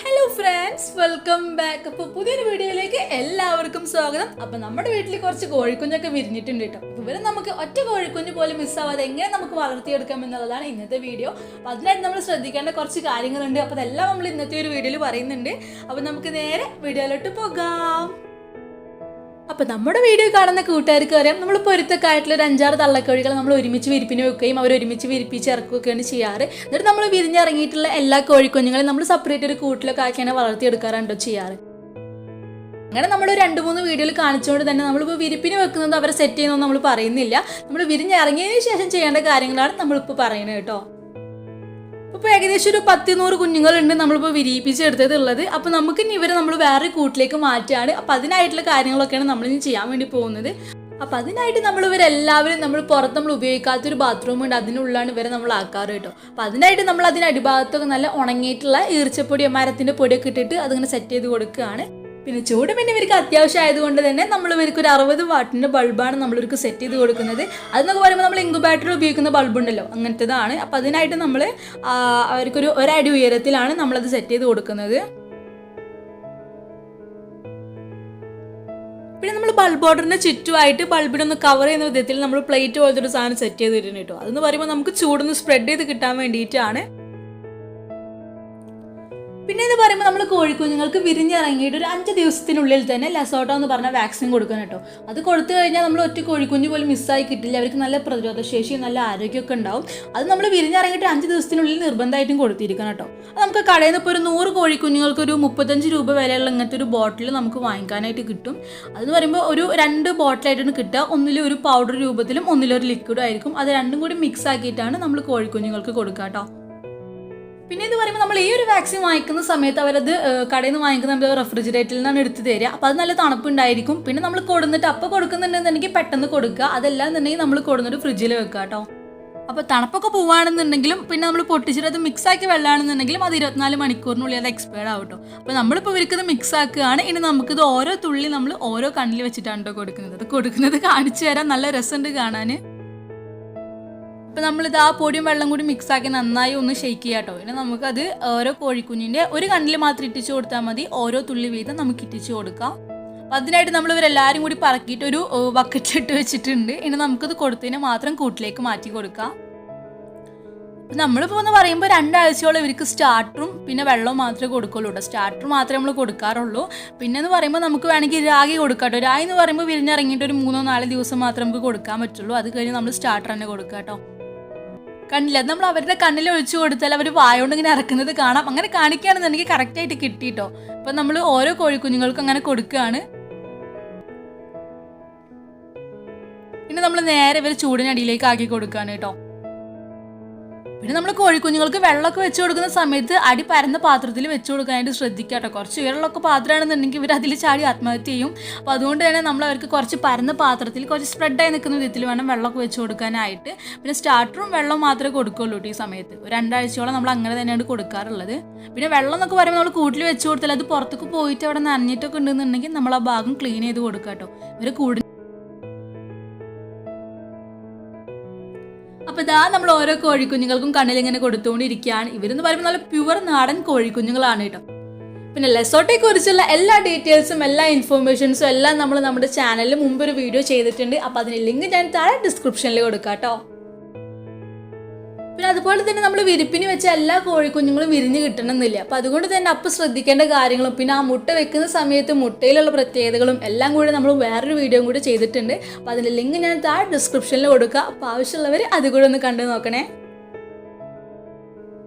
Hello friends welcome back അപ്പോൾ പുതിയൊരു വീഡിയോയിലേക്ക് എല്ലാവർക്കും സ്വാഗതം. അപ്പോൾ നമ്മുടെ വീട്ടിൽ കുറച്ച് കോഴിക്കുഞ്ഞൊക്കെ വിരിഞ്ഞിട്ടുണ്ട് കേട്ടോ. അപ്പോൾ ഇവരെ നമുക്ക് ഒറ്റ കോഴിക്കുഞ്ഞ് പോലും മിസ്സാവാതെ എങ്ങനെ നമുക്ക് വളർത്തിയെടുക്കാം എന്നുള്ളതാണ് ഇന്നത്തെ വീഡിയോ. അപ്പോൾ അതിനായിട്ട് നമ്മൾ ശ്രദ്ധിക്കേണ്ട കുറച്ച് കാര്യങ്ങളുണ്ട്. അപ്പോൾ അതെല്ലാം നമ്മൾ ഇന്നത്തെ ഒരു വീഡിയോയിൽ പറയുന്നുണ്ട്. അപ്പോൾ നമുക്ക് നേരെ വീഡിയോയിലോട്ട് പോകാം. അപ്പൊ നമ്മുടെ വീഡിയോ കാണുന്ന കൂട്ടുകാർക്ക് അറിയാം. നമ്മൾ പൊരുത്തൊക്കെ ആയിട്ടുള്ള ഒരു അഞ്ചാറ് തള്ളക്കോഴികൾ നമ്മൾ ഒരുമിച്ച് വിരിപ്പിന് വെക്കുകയും അവർ ഒരുമിച്ച് വിരിപ്പിച്ച് ഇറക്കുകയൊക്കെയാണ് ചെയ്യാറ്. എന്നിട്ട് നമ്മൾ വിരിഞ്ഞിറങ്ങിയിട്ടുള്ള എല്ലാ കോഴിക്കുഞ്ഞുങ്ങളെയും നമ്മൾ സെപ്പറേറ്റ് ഒരു കൂട്ടിലൊക്കെ ആക്കിയാണ് വളർത്തിയെടുക്കാറുണ്ടോ ചെയ്യാറ്. അങ്ങനെ നമ്മൾ രണ്ട് മൂന്ന് വീഡിയോയിൽ കാണിച്ചുകൊണ്ട് തന്നെ നമ്മളിപ്പോൾ വിരിപ്പിന് വെക്കുന്നത് അവരെ സെറ്റ് ചെയ്യുന്നതെന്ന് നമ്മൾ പറയുന്നില്ല. നമ്മൾ വിരിഞ്ഞിറങ്ങിയതിന് ശേഷം ചെയ്യേണ്ട കാര്യങ്ങളാണ് നമ്മളിപ്പോൾ പറയുന്നത് കേട്ടോ. ഇപ്പോൾ ഏകദേശം ഒരു പത്തിനൂറ് കുഞ്ഞുങ്ങളുണ്ട് നമ്മളിപ്പോൾ വിരിയിപ്പിച്ചെടുത്തതുള്ളത്. അപ്പോൾ നമുക്ക് ഇനി ഇവരെ നമ്മൾ വേറെ കൂട്ടിലേക്ക് മാറ്റുകയാണ്. അപ്പോൾ അതിനായിട്ടുള്ള കാര്യങ്ങളൊക്കെയാണ് നമ്മൾ ഇനി ചെയ്യാൻ വേണ്ടി പോകുന്നത്. അപ്പോൾ അതിനായിട്ട് നമ്മൾ ഇവരെല്ലാവരും നമ്മൾ പുറത്ത് നമ്മൾ ഉപയോഗിക്കാത്തൊരു ബാത്റൂം ഉണ്ട്. അതിനുള്ളിലാണ് ഇവരെ നമ്മൾ ആക്കാറ് കേട്ടോ. അപ്പോൾ അതിനായിട്ട് നമ്മൾ അതിന് അടിഭാഗത്തൊക്കെ നല്ല ഉണങ്ങിയിട്ടുള്ള ഈർച്ചപ്പൊടി മരത്തിന്റെ പൊടിയൊക്കെ ഇട്ടിട്ട് അതിങ്ങനെ സെറ്റ് ചെയ്ത് കൊടുക്കുകയാണ്. പിന്നെ ചൂട് പിന്നെ ഇവർക്ക് അത്യാവശ്യം ആയതുകൊണ്ട് തന്നെ നമ്മൾ ഇവർക്ക് ഒരു അറുപത് വാട്ടിന്റെ ബൾബാണ് നമ്മളിവർക്ക് സെറ്റ് ചെയ്ത് കൊടുക്കുന്നത്. അതെന്നൊക്കെ പറയുമ്പോൾ നമ്മൾ ഇങ്കുബാറ്റർ ഉപയോഗിക്കുന്ന ബൾബുണ്ടല്ലോ അങ്ങനത്തേതാണ്. അപ്പോൾ അതിനായിട്ട് നമ്മൾ അവർക്കൊരു ഒരടി ഉയരത്തിലാണ് നമ്മളത് സെറ്റ് ചെയ്ത് കൊടുക്കുന്നത്. പിന്നെ നമ്മൾ ബൾബ് ഓർഡറിന്റെ ചുറ്റുമായിട്ട് ബൾബിനൊന്ന് കവർ ചെയ്യുന്ന വിധത്തിൽ നമ്മൾ പ്ലേറ്റ് പോലത്തെ ഒരു സാധനം സെറ്റ് ചെയ്ത് തരുന്നു കേട്ടോ. അതെന്ന് പറയുമ്പോൾ നമുക്ക് ചൂടൊന്ന് സ്പ്രെഡ് ചെയ്ത് കിട്ടാൻ വേണ്ടിയിട്ടാണ്. പിന്നെ എന്ന് പറയുമ്പോൾ നമ്മൾ കോഴിക്കുഞ്ഞുങ്ങൾക്ക് വിരിഞ്ഞിറങ്ങിയിട്ട് ഒരു അഞ്ച് ദിവസത്തിനുള്ളിൽ തന്നെ ലസോട്ടോ എന്ന് പറഞ്ഞ വാക്സിൻ കൊടുക്കണം കേട്ടോ. അത് കൊടുത്തു കഴിഞ്ഞാൽ നമ്മൾ ഒറ്റ കോഴിക്കുഞ്ഞ് പോലും മിസ്സായി കിട്ടില്ല. അവർക്ക് നല്ല പ്രതിരോധശേഷിയും നല്ല ആരോഗ്യമൊക്കെ ഉണ്ടാവും. അത് നമ്മൾ വിരിഞ്ഞിറങ്ങിയിട്ട് അഞ്ച് ദിവസത്തിനുള്ളിൽ നിർബന്ധമായിട്ടും കൊടുത്തിരിക്കണം കേട്ടോ. അത് നമുക്ക് കടയിൽ നിന്ന് ഇപ്പോൾ ഒരു നൂറ് കോഴിക്കുഞ്ഞുങ്ങൾക്ക് ഒരു മുപ്പത്തഞ്ച് രൂപ വിലയുള്ള ഇങ്ങനത്തെ ഒരു ബോട്ടിൽ നമുക്ക് വാങ്ങിക്കാനായിട്ട് കിട്ടും. അതെന്ന് പറയുമ്പോൾ ഒരു രണ്ട് ബോട്ടിലായിട്ടാണ് കിട്ടുക. ഒന്നിൽ ഒരു പൗഡർ രൂപത്തിലും ഒന്നിലൊരു ലിക്വിഡും ആയിരിക്കും. അത് രണ്ടും കൂടി മിക്സ് ആക്കിയിട്ടാണ് നമ്മൾ കോഴിക്കുഞ്ഞുങ്ങൾക്ക് കൊടുക്കുക കേട്ടോ. പിന്നെ ഇത് പറയുമ്പോൾ നമ്മൾ ഈ ഒരു വാക്സിൻ വാങ്ങിക്കുന്ന സമയത്ത് അവരത് കടയിൽ നിന്ന് വാങ്ങിക്കുന്ന നമ്മൾ റെഫ്രിജറേറ്ററിൽ നിന്നാണ് എടുത്ത് തരിക. അപ്പോൾ അത് നല്ല തണുപ്പുണ്ടായിരിക്കും. പിന്നെ നമ്മൾ കൊടുന്നിട്ട് അപ്പോൾ കൊടുക്കുന്നുണ്ടെന്നുണ്ടെങ്കിൽ പെട്ടെന്ന് കൊടുക്കുക. അതെല്ലാം എന്നുണ്ടെങ്കിൽ നമ്മൾ കൊടുന്നിട്ട് ഫ്രിഡ്ജിൽ വെക്കുക കേട്ടോ അപ്പോൾ തണുപ്പൊക്കെ പോവുകയാണെന്നുണ്ടെങ്കിലും പിന്നെ നമ്മൾ പൊട്ടിച്ചിട്ട് അത് മിക്സാക്കി വെള്ളമാണെന്നുണ്ടെങ്കിലും അത് ഇരുപത്തിനാല് മണിക്കൂറിനുള്ളിൽ അത് എക്സ്പയർഡ് ആവട്ടോ അപ്പോൾ നമ്മളിപ്പോൾ ഇവർക്കത് മിക്സ് ആക്കുകയാണ്. ഇനി നമുക്കിത് ഓരോ തുള്ളി നമ്മൾ ഓരോ കണ്ണിൽ വെച്ചിട്ടാണ് കേട്ടോ കൊടുക്കുന്നത്. അത് കൊടുക്കുന്നത് കാണിച്ചു തരാൻ നല്ല രസമുണ്ട് കാണാൻ ഇപ്പം നമ്മളിത് ആ പൊടിയും വെള്ളം കൂടി മിക്സ് ആക്കി നന്നായി ഒന്ന് ഷെയ്ക്ക് ചെയ്യാം കേട്ടോ പിന്നെ നമുക്കത് ഓരോ കോഴിക്കുഞ്ഞിന്റെ ഒരു കണ്ണിൽ മാത്രം ഇട്ടിച്ച് കൊടുത്താൽ മതി. ഓരോ തുള്ളി വീതം നമുക്ക് ഇട്ടിച്ച് കൊടുക്കാം. അപ്പം അതിനായിട്ട് നമ്മൾ ഇവരെല്ലാവരും കൂടി പറക്കിയിട്ട് ഒരു ബക്കറ്റിലിട്ട് വെച്ചിട്ടുണ്ട്. ഇനി നമുക്കത് കൊടുത്തതിന് മാത്രം കൂട്ടിലേക്ക് മാറ്റി കൊടുക്കാം. നമ്മളിപ്പോൾ എന്ന് പറയുമ്പോൾ രണ്ടാഴ്ചയോളം ഇവർക്ക് സ്റ്റാർട്ടറും പിന്നെ വെള്ളവും മാത്രമേ കൊടുക്കുള്ളൂ കേട്ടോ സ്റ്റാർട്ടർ മാത്രമേ നമ്മൾ കൊടുക്കാറുള്ളൂ. പിന്നെ എന്ന് പറയുമ്പോൾ നമുക്ക് വേണമെങ്കിൽ രാഗി കൊടുക്കാം കേട്ടോ രാഗി എന്ന് പറയുമ്പോൾ വിരിഞ്ഞിറങ്ങിയിട്ട് ഒരു മൂന്നോ നാല് ദിവസം മാത്രമേ നമുക്ക് കൊടുക്കാൻ പറ്റുള്ളൂ. അത് കഴിഞ്ഞ് നമ്മൾ സ്റ്റാർട്ടർ തന്നെ കൊടുക്കാം കേട്ടോ കണ്ടില്ല. അത് നമ്മൾ അവരുടെ കണ്ണിൽ ഒഴിച്ചു കൊടുത്താൽ അവർ വായോണ്ട് ഇങ്ങനെ ഇറക്കുന്നത് കാണാം. അങ്ങനെ കാണിക്കുകയാണെന്നുണ്ടെങ്കിൽ കറക്റ്റായിട്ട് കിട്ടിയിട്ടോ അപ്പം നമ്മൾ ഓരോ കോഴിക്കുഞ്ഞുങ്ങൾക്കും അങ്ങനെ കൊടുക്കുകയാണ്. പിന്നെ നമ്മൾ നേരെ ഇവർ ചൂടിനടിയിലേക്ക് ആക്കി കൊടുക്കുകയാണ് കേട്ടോ. പിന്നെ നമ്മൾ കോഴിക്കുഞ്ഞുങ്ങൾക്ക് വെള്ളമൊക്കെ വെച്ച് കൊടുക്കുന്ന സമയത്ത് അടി പരന്ന പാത്രത്തിൽ വെച്ച് കൊടുക്കാനായിട്ട് ശ്രദ്ധിക്കുക കേട്ടോ കുറച്ച് ഉയരമുള്ളൊക്കെ പാത്രമാണെന്നുണ്ടെങ്കിൽ ഇവർ അതിൽ ചാടി ആത്മഹത്യ ചെയ്യും. അപ്പോൾ അതുകൊണ്ട് തന്നെ നമ്മൾ അവർക്ക് കുറച്ച് പരന്ന പാത്രത്തിൽ കുറച്ച് സ്പ്രെഡായി നിൽക്കുന്ന വിധത്തിൽ വേണം വെള്ളമൊക്കെ വെച്ച് കൊടുക്കാനായിട്ട്. പിന്നെ സ്റ്റാർട്ടറും വെള്ളം മാത്രമേ കൊടുക്കുള്ളൂ ഈ സമയത്ത്. ഒരു രണ്ടാഴ്ചയോളം നമ്മൾ അങ്ങനെ തന്നെയാണ് കൊടുക്കാറുള്ളത്. പിന്നെ വെള്ളം എന്നൊക്കെ പറയുമ്പോൾ നമ്മൾ കൂട്ടിൽ വെച്ച് കൊടുത്താൽ അത് പുറത്തേക്ക് പോയിട്ട് അവിടെ നനഞ്ഞിട്ടൊക്കെ ഉണ്ടെന്നുണ്ടെങ്കിൽ നമ്മൾ ആ ഭാഗം ക്ലീൻ ചെയ്ത് കൊടുക്കാം കേട്ടോ ഇവർ കൂടി അപ്പൊ ഇതാ നമ്മൾ ഓരോ കോഴിക്കുഞ്ഞുങ്ങൾക്കും കണ്ണിൽ ഇങ്ങനെ കൊടുത്തുകൊണ്ടിരിക്കുകയാണ്. ഇവരെന്ന് പറയുമ്പോൾ നല്ല പ്യുവർ നാടൻ കോഴിക്കുഞ്ഞുങ്ങളാണ് കേട്ടോ. പിന്നെ ലെസോട്ടെ കുറിച്ചുള്ള എല്ലാ ഡീറ്റെയിൽസും എല്ലാ ഇൻഫോർമേഷൻസും എല്ലാം നമ്മൾ നമ്മുടെ ചാനലിൽ മുമ്പ് ഒരു വീഡിയോ ചെയ്തിട്ടുണ്ട്. അപ്പോൾ അതിന് ലിങ്ക് ഞാൻ താഴെ ഡിസ്ക്രിപ്ഷനിൽ കൊടുക്കാം കേട്ടോ. പിന്നെ അതുപോലെ തന്നെ നമ്മൾ വിരിപ്പിന് വെച്ച എല്ലാ കോഴിക്കുഞ്ഞുങ്ങളും വിരിഞ്ഞ് കിട്ടണമെന്നില്ല. അപ്പോൾ അതുകൊണ്ട് തന്നെ അപ്പം ശ്രദ്ധിക്കേണ്ട കാര്യങ്ങളും പിന്നെ ആ മുട്ട വെക്കുന്ന സമയത്ത് മുട്ടയിലുള്ള പ്രത്യേകതകളും എല്ലാം കൂടി നമ്മൾ വേറൊരു വീഡിയോ കൂടി ചെയ്തിട്ടുണ്ട്. അപ്പോൾ അതിന്റെ ലിങ്ക് ഞാൻ താഴെ ഡിസ്ക്രിപ്ഷനിൽ കൊടുക്കുക അപ്പോൾ ആവശ്യമുള്ളവർ അതുകൂടെ ഒന്ന് കണ്ടു നോക്കണേ.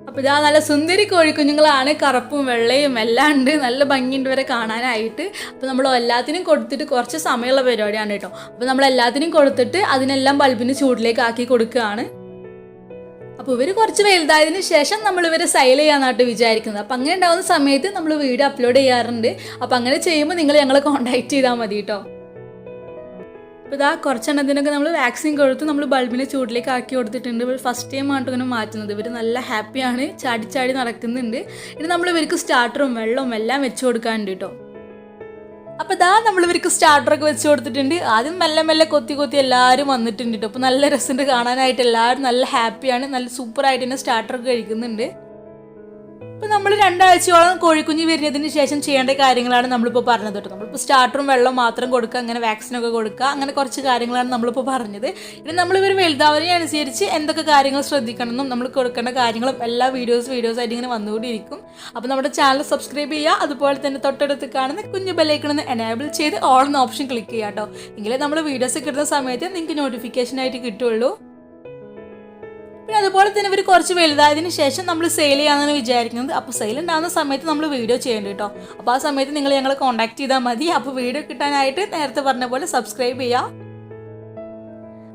അപ്പോൾ ഇതാ നല്ല സുന്ദരി കോഴിക്കുഞ്ഞുങ്ങളാണ്. കറുപ്പും വെള്ളയും എല്ലാം ഉണ്ട്. നല്ല ഭംഗിയുണ്ട് വരെ കാണാനായിട്ട്. അപ്പോൾ നമ്മൾ എല്ലാത്തിനും കൊടുത്തിട്ട് കുറച്ച് സമയമുള്ള പരിപാടിയാണ് കേട്ടോ. അപ്പോൾ നമ്മൾ എല്ലാത്തിനും കൊടുത്തിട്ട് അതിനെല്ലാം ബൾബിന് ചൂടിലേക്ക് ആക്കി കൊടുക്കുകയാണ്. അപ്പോൾ ഇവർ കുറച്ച് വലുതായതിന് ശേഷം നമ്മൾ ഇവരെ സൈൽ ചെയ്യാനായിട്ട് വിചാരിക്കുന്നത്. അപ്പോൾ അങ്ങനെ ഉണ്ടാകുന്ന സമയത്ത് നമ്മൾ വീഡിയോ അപ്ലോഡ് ചെയ്യാറുണ്ട്. അപ്പോൾ അങ്ങനെ ചെയ്യുമ്പോൾ നിങ്ങൾ ഞങ്ങളെ കോൺടാക്റ്റ് ചെയ്താൽ മതി കേട്ടോ അപ്പോൾ ഇതാ കുറച്ചെണ്ണത്തിനൊക്കെ നമ്മൾ വാക്സിൻ കൊടുത്ത് നമ്മൾ ബൾബിനെ ചൂടിലേക്ക് ആക്കി കൊടുത്തിട്ടുണ്ട്. ഇവർ ഫസ്റ്റ് ടൈം ആയിട്ട് ഇങ്ങനെ മാറ്റുന്നത്. ഇവർ നല്ല ഹാപ്പിയാണ് ചാടി ചാടി നടക്കുന്നുണ്ട്. ഇനി നമ്മൾ ഇവർക്ക് സ്റ്റാർട്ടറും വെള്ളവും എല്ലാം വെച്ച് കൊടുക്കാനുണ്ട് കേട്ടോ അപ്പോൾ ഇതാ നമ്മൾ ഇവർക്ക് സ്റ്റാർട്ടറൊക്കെ വെച്ച് കൊടുത്തിട്ടുണ്ട്. ആദ്യം മെല്ലെ മെല്ലെ കൊത്തി കൊത്തി എല്ലാവരും വന്നിട്ടുണ്ട് അപ്പോൾ നല്ല രസമുണ്ട് കാണാനായിട്ട് എല്ലാവരും നല്ല ഹാപ്പിയാണ്. നല്ല സൂപ്പറായിട്ട് തന്നെ സ്റ്റാർട്ടറൊക്കെ കഴിക്കുന്നുണ്ട്. ഇപ്പം നമ്മൾ രണ്ടാഴ്ചയോളം കോഴിക്കുഞ്ഞ് വരുന്നതിന് ശേഷം ചെയ്യേണ്ട കാര്യങ്ങളാണ് നമ്മളിപ്പോൾ പറഞ്ഞത് കേട്ടോ. നമ്മളിപ്പോൾ സ്റ്റാർട്ടറും വെള്ളം മാത്രം കൊടുക്കുക അങ്ങനെ വാക്സിനൊക്കെ കൊടുക്കുക അങ്ങനെ കുറച്ച് കാര്യങ്ങളാണ് നമ്മളിപ്പോൾ പറഞ്ഞത്. ഇനി നമ്മളിവർ വലുതാവുന്നതിനനുസരിച്ച് എന്തൊക്കെ കാര്യങ്ങൾ ശ്രദ്ധിക്കണമെന്നും നമ്മൾ കൊടുക്കേണ്ട കാര്യങ്ങളും എല്ലാ വീഡിയോസ് വീഡിയോസ് ആയിട്ട് ഇങ്ങനെ വന്നുകൊണ്ടിരിക്കും. അപ്പോൾ നമ്മുടെ ചാനൽ സബ്സ്ക്രൈബ് ചെയ്യുക. അതുപോലെ തന്നെ തൊട്ടടുത്ത് കാണുന്ന കുഞ്ഞു ബെല്ലൈക്കണമെന്ന് എനേബിൾ ചെയ്ത് ഓൾ എന്ന ഓപ്ഷൻ ക്ലിക്ക് ചെയ്യുക കേട്ടോ. എങ്കിലേ നമ്മൾ വീഡിയോസ് കിട്ടുന്ന സമയത്ത് നിങ്ങൾക്ക് നോട്ടിഫിക്കേഷൻ ആയിട്ട് കിട്ടുള്ളൂ അതുപോലെ തന്നെ ഇവർ കുറച്ച് വലുതായതിന് ശേഷം നമ്മൾ സെയിൽ ചെയ്യാമെന്നാണ് വിചാരിക്കുന്നത്. അപ്പോൾ സെയിൽ ഉണ്ടാകുന്ന സമയത്ത് നമ്മൾ വീഡിയോ ചെയ്യേണ്ടി കേട്ടോ അപ്പോൾ ആ സമയത്ത് നിങ്ങൾ ഞങ്ങളെ കോൺടാക്ട് ചെയ്താൽ മതി. അപ്പോൾ വീഡിയോ കിട്ടാനായിട്ട് നേരത്തെ പറഞ്ഞ പോലെ സബ്സ്ക്രൈബ് ചെയ്യുക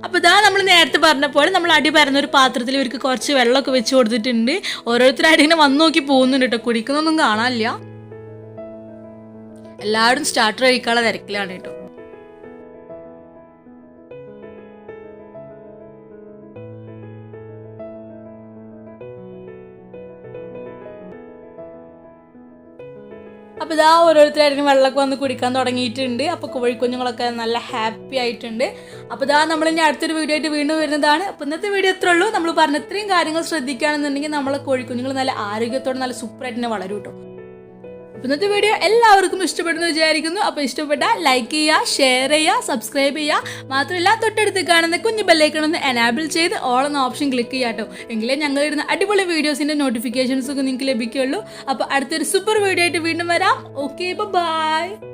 അപ്പോൾ ഇതാ നമ്മൾ നേരത്തെ പറഞ്ഞ പോലെ നമ്മൾ അടി പരന്ന ഒരു പാത്രത്തിൽ ഇവർക്ക് കുറച്ച് വെള്ളമൊക്കെ വെച്ച് കൊടുത്തിട്ടുണ്ട്. ഓരോരുത്തരായിട്ട് ഇങ്ങനെ വന്ന് നോക്കി പോകുന്നുണ്ട് കേട്ടോ കുടിക്കുന്നൊന്നും കാണാനില്ല. എല്ലാവരും സ്റ്റാർട്ടർ കഴിക്കാനുള്ള തിരക്കിലാണ് കേട്ടോ അപ്പോൾ ഇതാ ഓരോരുത്തരായിരിക്കും വെള്ളമൊക്കെ വന്ന് കുടിക്കാൻ തുടങ്ങിയിട്ടുണ്ട്. അപ്പോൾ കോഴിക്കുഞ്ഞുങ്ങളൊക്കെ നല്ല ഹാപ്പി ആയിട്ടുണ്ട്. അപ്പോൾ ഇതാ നമ്മൾ ഇനി അടുത്തൊരു വീഡിയോ ആയിട്ട് വീണ്ടും വരുന്നതാണ്. അപ്പോൾ ഇന്നത്തെ വീഡിയോ എത്ര ഉള്ളൂ. നമ്മൾ പറഞ്ഞ ഇത്രയും കാര്യങ്ങൾ ശ്രദ്ധിക്കുകയാണെന്നുണ്ടെങ്കിൽ നമ്മളെ കോഴിക്കുഞ്ഞുങ്ങൾ നല്ല ആരോഗ്യത്തോടെ നല്ല സൂപ്പറായിട്ട് തന്നെ വളരും കേട്ടോ. ഇന്നത്തെ വീഡിയോ എല്ലാവർക്കും ഇഷ്ടപ്പെടുന്നു വിചാരിക്കുന്നു. അപ്പോൾ ഇഷ്ടപ്പെട്ട ലൈക്ക് ചെയ്യുക ഷെയർ ചെയ്യുക സബ്സ്ക്രൈബ് ചെയ്യുക. മാത്രമല്ല തൊട്ടടുത്ത് കാണുന്ന കുഞ്ഞു ബെല്ലൈക്കണമെന്ന് എനാബിൾ ചെയ്ത് ഓൾ എന്ന ഓപ്ഷൻ ക്ലിക്ക് ചെയ്യുക കേട്ടോ. എങ്കിലേ ഞങ്ങൾ ഇടുന്ന അടിപൊളി വീഡിയോസിന്റെ നോട്ടിഫിക്കേഷൻസ് ഒക്കെ നിങ്ങൾക്ക് ലഭിക്കുകയുള്ളൂ അപ്പോൾ അടുത്തൊരു സൂപ്പർ വീഡിയോ ആയിട്ട് വീണ്ടും വരാം. Okay bye